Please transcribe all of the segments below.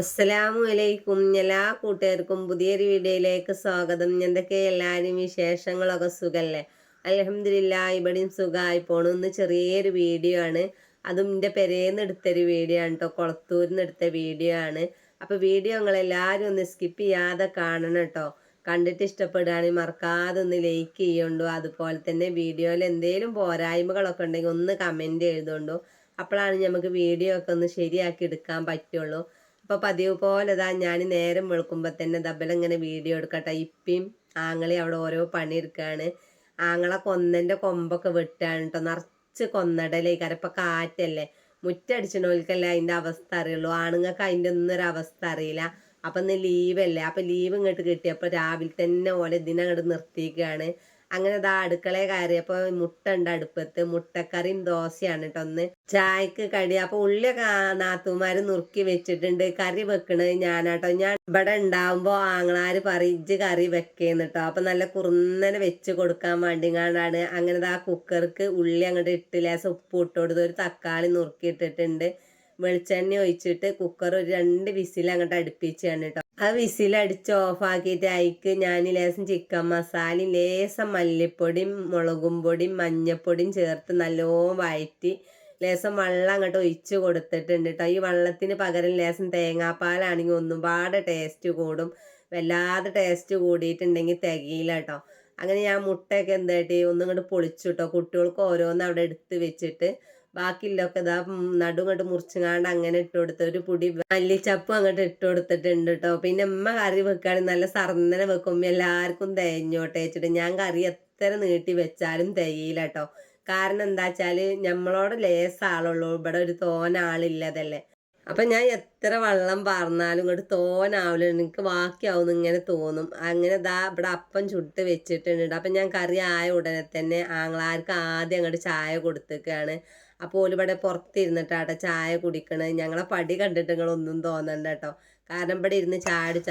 അസ്സലാമു അലൈക്കും എല്ലാ കൂട്ടുകാർക്കും പുതിയൊരു വീഡിയോയിലേക്ക് സ്വാഗതം. എന്തൊക്കെ എല്ലാവരും വിശേഷങ്ങളൊക്കെ സുഖല്ലേ? അലഹമില്ല ഇവിടെയും സുഖമായി പോണു. ഇന്ന് ചെറിയൊരു വീഡിയോ ആണ്. അതും എന്റെ പെരേന്ന് എടുത്തൊരു വീഡിയോ ആണ് കേട്ടോ കുളത്തൂരിൽ നിന്ന് എടുത്ത വീഡിയോ ആണ്. അപ്പോൾ വീഡിയോ നിങ്ങളെല്ലാവരും ഒന്ന് സ്കിപ്പ് ചെയ്യാതെ കാണണം കേട്ടോ കണ്ടിട്ട് ഇഷ്ടപ്പെടുകയാണെങ്കിൽ മറക്കാതെ ഒന്ന് ലൈക്ക് ചെയ്യുണ്ടോ. അതുപോലെ തന്നെ വീഡിയോയിൽ എന്തെങ്കിലും പോരായ്മകളൊക്കെ ഉണ്ടെങ്കിൽ ഒന്ന് കമന്റ് എഴുതുകൊണ്ടു അപ്പോഴാണ് നമുക്ക് വീഡിയോ ഒക്കെ ഒന്ന് ശരിയാക്കി എടുക്കാൻ പറ്റുള്ളൂ. അപ്പോൾ പതിവ് പോലെ ഇതാ ഞാൻ നേരം വെളുക്കുമ്പോൾ തന്നെ ദബലിങ്ങനെ വീഡിയോ എടുക്കട്ടെ. ഇപ്പിയും ആങ്ങളെ അവിടെ ഓരോ പണി എടുക്കാണ് ആങ്ങളെ കൊന്നന്റെ കൊമ്പൊക്കെ വെട്ടുകയാണ് കേട്ടോ നിറച്ച് കൊന്നടലേ. ഇപ്പം കാറ്റല്ലേ. മുറ്റടിച്ചണോൽക്കല്ലേ അതിന്റെ അവസ്ഥ അറിയുള്ളൂ. ആണുങ്ങൾക്ക് അതിന്റെ ഒന്നും ഒരു അവസ്ഥ അറിയില്ല. അപ്പം ഇന്ന് ലീവല്ലേ അപ്പം ലീവ് ഇങ്ങോട്ട് കിട്ടിയപ്പോൾ രാവിലെ തന്നെ ഓലെ ഇതിനങ്ങോട്ട് നിർത്തിയിരിക്കുകയാണ് അങ്ങനെ ദാ അടുക്കളയെ കയറിയപ്പോൾ മുട്ട ഉണ്ട് അടുപ്പത്ത്. മുട്ടക്കറിയും ദോശയാണ് കേട്ടോ ഒന്ന് ചായക്ക് കടി. അപ്പൊ ഉള്ളിയൊക്കെ നാത്തുമാര് നുറുക്കി വെച്ചിട്ടുണ്ട്. കറി വെക്കണത് ഞാനാട്ടോ. ഞാൻ ഇവിടെ ഉണ്ടാവുമ്പോ ആങ്ങളാര് പറയിച്ച് കറി വെക്കേന്ന് കേട്ടോ അപ്പൊ നല്ല കുറുന്നനെ വെച്ച് കൊടുക്കാൻ വേണ്ടി കാണാണ് അങ്ങനെ ആ കുക്കർക്ക് ഉള്ളി അങ്ങോട്ട് ഇട്ട് ലേസം ഉപ്പ് ഇട്ട് കൊടുത്ത് ഒരു തക്കാളി നുറുക്കി ഇട്ടിട്ടുണ്ട്. വെളിച്ചെണ്ണ ഒഴിച്ചിട്ട് കുക്കർ ഒരു രണ്ട് വിസിൽ അങ്ങോട്ട് അടുപ്പിച്ചാണ് കേട്ടോ ആ വിസിൽ അടിച്ച് ഓഫാക്കിയിട്ട് അതിക്ക് ഞാൻ ലേശം ചിക്കൻ മസാലയും ലേശം മല്ലിപ്പൊടിയും മുളകും പൊടിയും മഞ്ഞപ്പൊടിയും ചേർത്ത് നല്ലോണം വഴറ്റി ലേശം വെള്ളം അങ്ങോട്ട് ഒഴിച്ച് കൊടുത്തിട്ടുണ്ട് കേട്ടോ ഈ വെള്ളത്തിന് പകരം ലേശം തേങ്ങാപ്പാലാണെങ്കിൽ ഒന്നും പാടെ ടേസ്റ്റ് കൂടും. വല്ലാതെ ടേസ്റ്റ് കൂടിയിട്ടുണ്ടെങ്കിൽ തികയില്ല കേട്ടോ അങ്ങനെ ഞാൻ മുട്ടയൊക്കെ എന്തായിട്ട് ഒന്നും ഇങ്ങോട്ട് പൊളിച്ചു കേട്ടോ കുട്ടികൾക്ക് ഓരോന്ന് അവിടെ എടുത്ത് വെച്ചിട്ട് ബാക്കിയുള്ളൊക്കെ ഇതാ നടു ഇങ്ങോട്ട് മുറിച്ചുങ്ങാണ്ട് അങ്ങനെ ഇട്ട് കൊടുത്ത് ഒരു പൊടി മല്ലിച്ചപ്പും അങ്ങോട്ട് ഇട്ട് കൊടുത്തിട്ടുണ്ട് കേട്ടോ പിന്നെ അമ്മ കറി വെക്കുകയാണെങ്കിൽ നല്ല സർന്നനെ വെക്കുമ്പോൾ എല്ലാവർക്കും തേഞ്ഞോട്ടെ വെച്ചിട്ട്. ഞാൻ കറി എത്ര നീട്ടി വെച്ചാലും തേയില്ല കേട്ടോ കാരണം എന്താ വെച്ചാൽ നമ്മളോട് ലേസ് ആളുള്ളൂ. ഇവിടെ ഒരു തോന അപ്പം ഞാൻ എത്ര വെള്ളം പറഞ്ഞാലും ഇങ്ങോട്ട് തോനാവില്ല എനിക്ക് ബാക്കിയാവും ഇങ്ങനെ തോന്നും. അങ്ങനെ ദാ ഇവിടെ അപ്പം ചുട്ട് വെച്ചിട്ടുണ്ട് അപ്പം ഞാൻ കറി ആയ ഉടനെ തന്നെ ആങ്ങളാർക്ക് ആദ്യം അങ്ങോട്ട് ചായ കൊടുത്തേക്കാണ്. അപ്പോൾ ഇവിടെ പുറത്തിരുന്നിട്ടാട്ടെ ചായ കുടിക്കണത് ഞങ്ങളെ പടി കണ്ടിട്ട് നിങ്ങളൊന്നും തോന്നണ്ട കേട്ടോ കാരണം ഇവിടെ ഇരുന്ന്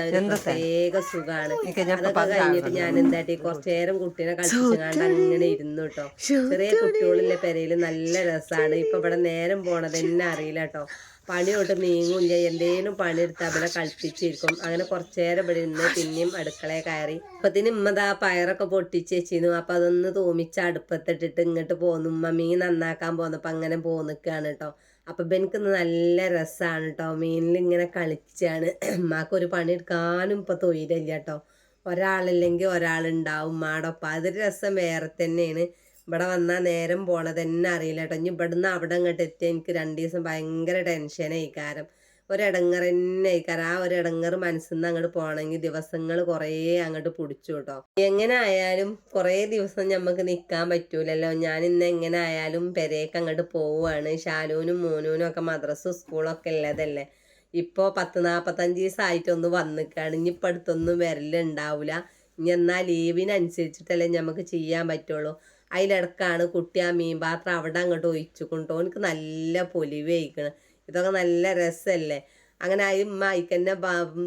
ഒരു പ്രത്യേക സുഖമാണ് അതൊക്കെ കഴിഞ്ഞിട്ട് ഞാൻ എന്താട്ടി കുറച്ചു നേരം കുട്ടീനെ കളിച്ചുകാണ്ട് അങ്ങനെ ഇരുന്നു കേട്ടോ ചെറിയ കുട്ടികളിലെ പെരയിൽ നല്ല രസമാണ് ഇപ്പൊ ഇവിടെ നേരം പോണത് എന്നെ അറിയില്ല കേട്ടോ പണി തൊട്ട് നീങ്ങൂല്ല എന്തേലും പണി എടുത്ത് അവിടെ കളിപ്പിച്ചിരിക്കും. അങ്ങനെ കുറച്ചേരം ഇവിടെ ഇരുന്ന് പിന്നെയും അടുക്കളയെ കയറി. അപ്പത്തിന് ഉമ്മതാ പയറൊക്കെ പൊട്ടിച്ച് വെച്ചിരുന്നു. അപ്പൊ അതൊന്ന് തൂമിച്ച് അടുപ്പത്തിട്ടിട്ട് ഇങ്ങോട്ട് പോന്നു. ഉമ്മ മീൻ നന്നാക്കാൻ പോന്നപ്പോ അങ്ങനെ പോന്നിക്കാണ് കേട്ടോ അപ്പൊ എനിക്ക് നല്ല രസമാണ് കേട്ടോ മീനിൽ ഇങ്ങനെ കളിച്ചാണ്. ഉമ്മാക്ക് ഒരു പണി എടുക്കാനും ഇപ്പൊ തൊഴിലില്ല കേട്ടോ ഒരാളില്ലെങ്കിൽ ഒരാളുണ്ടാവും ഉമ്മാടൊപ്പം അതൊരു രസം വേറെ തന്നെയാണ്. ഇവിടെ വന്നാൽ നേരം പോണത് തന്നെ അറിയില്ല കേട്ടോ ഇനി ഇവിടുന്ന് അവിടെ അങ്ങോട്ട് എത്തിയാൽ എനിക്ക് രണ്ട് ദിവസം ഭയങ്കര ടെൻഷനായി കാരം ഒരിടങ്ങർ തന്നെ ആയിക്കാരം. ആ ഒരു ഇടങ്ങറ് മനസ്സിൽ നിന്ന് അങ്ങോട്ട് പോകണമെങ്കിൽ ദിവസങ്ങൾ കുറേ അങ്ങോട്ട് പിടിച്ചു കേട്ടോ എങ്ങനെ ആയാലും കുറേ ദിവസം നമുക്ക് നിൽക്കാൻ പറ്റൂലല്ലോ. ഞാൻ ഇന്ന് എങ്ങനെ ആയാലും പെരേക്ക് അങ്ങോട്ട് പോവുകയാണ് ഷാലൂനും മോനൂനും ഒക്കെ മദ്രസും സ്കൂളൊക്കെ ഉള്ളതല്ലേ ഇപ്പോൾ പത്ത് നാൽപ്പത്തഞ്ച് ദിവസമായിട്ടൊന്ന് വന്നിക്കാണ്. ഇനിയിപ്പോൾ അടുത്തൊന്നും വരലുണ്ടാവില്ല ഇനി എന്നാൽ ലീവിനനുസരിച്ചിട്ടല്ലേ നമുക്ക് ചെയ്യാൻ പറ്റുള്ളൂ. അതിലിടക്കാണ് കുട്ടി ആ മീൻ പാത്രം അവിടെ അങ്ങോട്ട് ഒഴിച്ചു കൊണ്ടോ എനിക്ക് നല്ല പൊലിവ് കഴിക്കണം ഇതൊക്കെ നല്ല രസമല്ലേ അങ്ങനെ ആ ഇമ്മ അയക്കന്നെ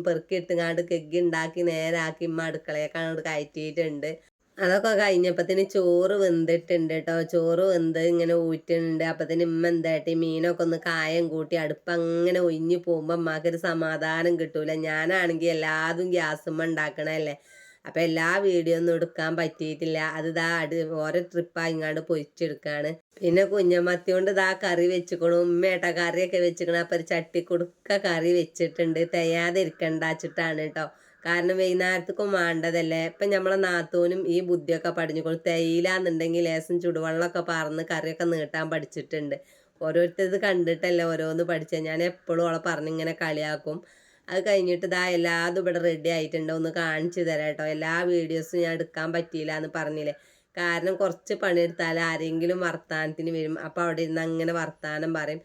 പെറുക്കിയിട്ടുങ്ങാണ്ട് കെഗ്ഗി ഉണ്ടാക്കി നേരാക്കി ഇമ്മ അടുക്കളയൊക്കെ അങ്ങോട്ട് കയറ്റിയിട്ടുണ്ട്. അതൊക്കെ കഴിഞ്ഞപ്പത്തിന് ചോറ് വെന്തിട്ടുണ്ട് കേട്ടോ ചോറ് വെന്ത് ഇങ്ങനെ ഊറ്റുന്നുണ്ട് അപ്പത്തിന് ഇമ്മ എന്തായിട്ട് മീനൊക്കെ ഒന്ന് കായം കൂട്ടി അടുപ്പ് അങ്ങനെ ഒഴിഞ്ഞു പോകുമ്പോൾ അമ്മക്കൊരു സമാധാനം കിട്ടൂല. ഞാനാണെങ്കിൽ എല്ലാതും ഗ്യാസുമ്മ ഉണ്ടാക്കണല്ലേ അപ്പം എല്ലാ വീഡിയോ ഒന്നും എടുക്കാൻ പറ്റിയിട്ടില്ല. അത് ഇതാ അടി ഓരോ ട്രിപ്പായി ഇങ്ങാണ്ട് പൊരിച്ചെടുക്കാണ്. പിന്നെ കുഞ്ഞമ്മത്തി കൊണ്ട് ഇതാ കറി വെച്ചുക്കണു. ഉമ്മേട്ട കറിയൊക്കെ വെച്ചിക്കണ. അപ്പം ഒരു ചട്ടി കൊടുക്ക കറി വെച്ചിട്ടുണ്ട്. തെയ്യാതെ ഇരിക്കണ്ടാച്ചിട്ടാണ് കേട്ടോ കാരണം വൈകുന്നേരത്തേക്കും വേണ്ടതല്ലേ ഇപ്പം നമ്മളെ നാത്തൂനും ഈ ബുദ്ധിയൊക്കെ പഠിഞ്ഞുകൊള്ളു തേയിലാന്നുണ്ടെങ്കിൽ ലേസം ചുടുവെള്ളമൊക്കെ പറന്ന് കറിയൊക്കെ നീട്ടാൻ പഠിച്ചിട്ടുണ്ട്. ഓരോരുത്തർ കണ്ടിട്ടല്ലേ ഓരോന്ന് പഠിച്ചത് ഞാൻ എപ്പോഴും അവളെ പറഞ്ഞിങ്ങനെ കളിയാക്കും. അത് കഴിഞ്ഞിട്ട് ഇതാ എല്ലാതും ഇവിടെ റെഡി ആയിട്ടുണ്ട്. ഒന്ന് കാണിച്ചു തരാം കേട്ടോ. എല്ലാ വീഡിയോസും ഞാൻ എടുക്കാൻ പറ്റിയില്ല എന്ന് പറഞ്ഞില്ലേ. കാരണം കുറച്ച് പണിയെടുത്താൽ ആരെങ്കിലും വർത്താനത്തിന് വരും. അപ്പോൾ അവിടെ ഇരുന്ന് അങ്ങനെ വർത്താനം പറയും.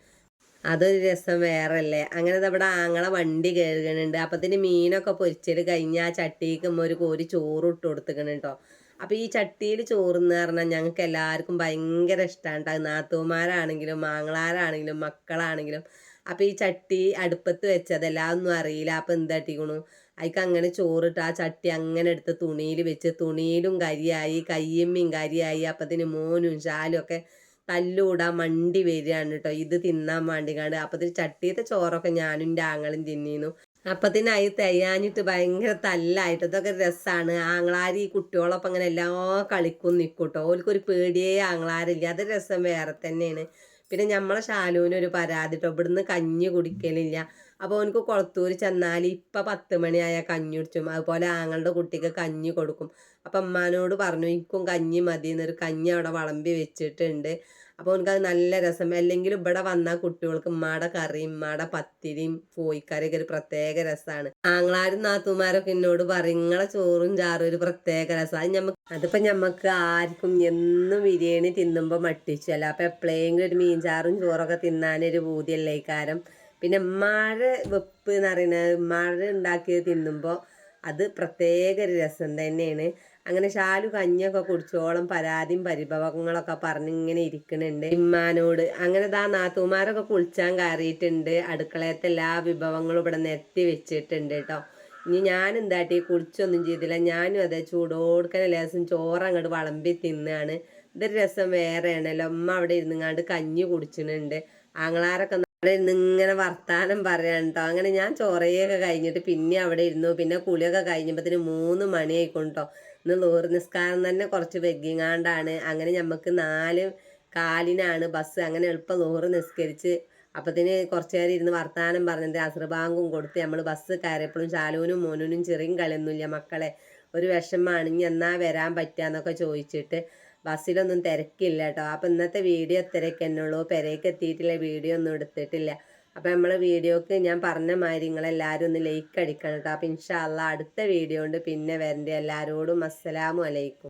അതൊരു രസം വേറല്ലേ. അങ്ങനെ ഇവിടെ ആങ്ങളെ വണ്ടി കഴുകണുണ്ട്. അപ്പത്തിന് മീനൊക്കെ പൊരിച്ചത് കഴിഞ്ഞ് ആ ചട്ടിക്ക് ഒരു കോരി ചോറ് ഇട്ട് കൊടുത്തിക്കണം അപ്പോൾ ഈ ചട്ടിയിൽ ചോറെന്ന് പറഞ്ഞാൽ ഞങ്ങൾക്ക് എല്ലാവർക്കും ഭയങ്കര ഇഷ്ടമാണ് നാത്തൂമാരാണെങ്കിലും മാങ്ങളാരാണെങ്കിലും മക്കളാണെങ്കിലും. അപ്പോൾ ഈ ചട്ടി അടുപ്പത്ത് വെച്ചതെല്ലാം ഒന്നും അറിയില്ല. അപ്പോൾ എന്താട്ടിക്കണു അതിക്ക് അങ്ങനെ ചോറിട്ട് ആ ചട്ടി അങ്ങനെ എടുത്ത് തുണിയിൽ വെച്ച് തുണിയിലും കരിയായി കയ്യമ്മയും കരിയായി. അപ്പത്തിന് മോനും ശാലും ഒക്കെ തല്ലൂടാൻ മണ്ടി വരികയാണ് കേട്ടോ ഇത് തിന്നാൻ വേണ്ടി വേണ്ടിക്കാണ്ട്. അപ്പത്തിന് ചട്ടിയത്തെ ചോറൊക്കെ ഞാനും എന്റെ ആങ്ങളും അപ്പത്തിനായി തെയ്യാഞ്ഞിട്ട് ഭയങ്കര തല്ലായിട്ട് ഇതൊക്കെ രസമാണ് ആങ്ങളാര് ഈ കുട്ടികളൊപ്പം അങ്ങനെ എല്ലാം കളിക്കും നിൽക്കൂട്ടോ ഓൽക്കൊരു പേടിയേ ആങ്ങളാരില്ല. അത് രസം വേറെ തന്നെയാണ്. പിന്നെ നമ്മളെ ശാലുവിനൊരു പരാതി കേട്ടോ ഇവിടുന്ന് കഞ്ഞി കുടിക്കലില്ല. അപ്പോൾ അവനക്ക് കുളത്തൂർ ചെന്നാൽ ഇപ്പം പത്ത് മണിയായാൽ കഞ്ഞി കുടിച്ചും. അതുപോലെ ആങ്ങളുടെ കുട്ടിക്ക് കഞ്ഞി കൊടുക്കും. അപ്പം അമ്മാനോട് പറഞ്ഞു എനിക്കും കഞ്ഞി മതി എന്നൊരു കഞ്ഞി അവിടെ വിളമ്പി വെച്ചിട്ടുണ്ട്. അപ്പോൾ എനിക്കത് നല്ല രസം. അല്ലെങ്കിൽ ഇവിടെ വന്ന കുട്ടികൾക്ക് ഉമ്മാടെ കറിയും ഉമ്മാടെ പത്തിരിയും കോഴിക്കറിയൊക്കെ ഒരു പ്രത്യേക രസമാണ് ആങ്ങളാരും നാത്തുമാരൊക്കെ എന്നോട് പറയും നിങ്ങളെ ചോറും ചാറും ഒരു പ്രത്യേക രസം. അത് ഞമ്മക്ക് അതിപ്പോൾ ഞമ്മക്ക് ആർക്കും എന്നും ബിരിയാണി തിന്നുമ്പോൾ മട്ടിച്ചല്ല. അപ്പോൾ എപ്പോഴെങ്കിലും ഒരു മീൻചാറും ചോറൊക്കെ തിന്നാനൊരു ബൂതിയല്ലേ കാരം പിന്നെ മഴ വെപ്പ് എന്ന് പറയുന്നത് മഴ ഉണ്ടാക്കിയത് തിന്നുമ്പോൾ അത് പ്രത്യേക ഒരു രസം തന്നെയാണ്. അങ്ങനെ ശാലു കഞ്ഞൊക്കെ കുടിച്ചോളം പരാതിയും പരിഭവങ്ങളൊക്കെ പറഞ്ഞിങ്ങനെ ഇരിക്കുന്നുണ്ട് ഇമ്മാനോട് അങ്ങനെ ദാ നാത്തുമാരൊക്കെ കുളിച്ചാൻ കയറിയിട്ടുണ്ട്. അടുക്കളയത്തെ എല്ലാ വിഭവങ്ങളും ഇവിടെ നിരത്തി വെച്ചിട്ടുണ്ട് കേട്ടോ. ഇനി ഞാൻ എന്താട്ടി കുളിച്ചൊന്നും ചെയ്തില്ല. ഞാനും അതെ ചൂടോടുക്കനെ ലേസം ചോറ് അങ്ങോട്ട് വളമ്പി തിന്നാണ്. ഇതൊരു രസം വേറെയാണല്ലോ. അമ്മ അവിടെ ഇരുന്നുങ്ങാണ്ട് കഞ്ഞി കുടിച്ചിട്ടുണ്ട്. ആങ്ങളാരൊക്കെ അവിടെ ഇരുന്ന് ഇങ്ങനെ വർത്താനം പറയാൻ കേട്ടോ അങ്ങനെ ഞാൻ ചോറയൊക്കെ കഴിഞ്ഞിട്ട് പിന്നെ അവിടെ ഇരുന്നു. പിന്നെ കുളിയൊക്കെ കഴിഞ്ഞപ്പോഴത്തേന് മൂന്ന് മണിയായിക്കൊണ്ടോ. ഇന്ന് ലോറി നിസ്കാരം തന്നെ കുറച്ച് വെഗ്ഗിങ്ങാണ്ടാണ് അങ്ങനെ നമുക്ക് നാല് കാലിനാണ് ബസ്. അങ്ങനെ എളുപ്പം ലോറ് നിസ്കരിച്ച് അപ്പത്തിന് കുറച്ച് നേരം ഇരുന്ന് വർത്താനം പറഞ്ഞിട്ട് അസർബാങ്കും കൊടുത്ത് നമ്മൾ ബസ് കയറിയപ്പോഴും ശാലുവിനും മോനുനും ചെറിയും കളിയൊന്നുമില്ല മക്കളെ. ഒരു വിഷമാണ് ഇനി എന്നാ വരാൻ പറ്റുക എന്നൊക്കെ ചോദിച്ചിട്ട് ബസ്സിലൊന്നും തിരക്കില്ല കേട്ടോ അപ്പം ഇന്നത്തെ വീഡിയോ ഇത്രയൊക്കെ എന്നുള്ളൂ. പെരയ്ക്ക് എത്തിയിട്ടില്ല വീഡിയോ ഒന്നും എടുത്തിട്ടില്ല. അപ്പം നമ്മൾ വീഡിയോക്ക് ഞാൻ പറഞ്ഞ മാതിരി നിങ്ങളെല്ലാവരും ഒന്ന് ലൈക്ക് അടിക്കണം കേട്ടോ. അപ്പം ഇൻഷാല്ല അടുത്ത വീഡിയോ കൊണ്ട് പിന്നെ വരണ്ടേ. എല്ലാവരോടും അസ്സലാമു അലൈക്കും.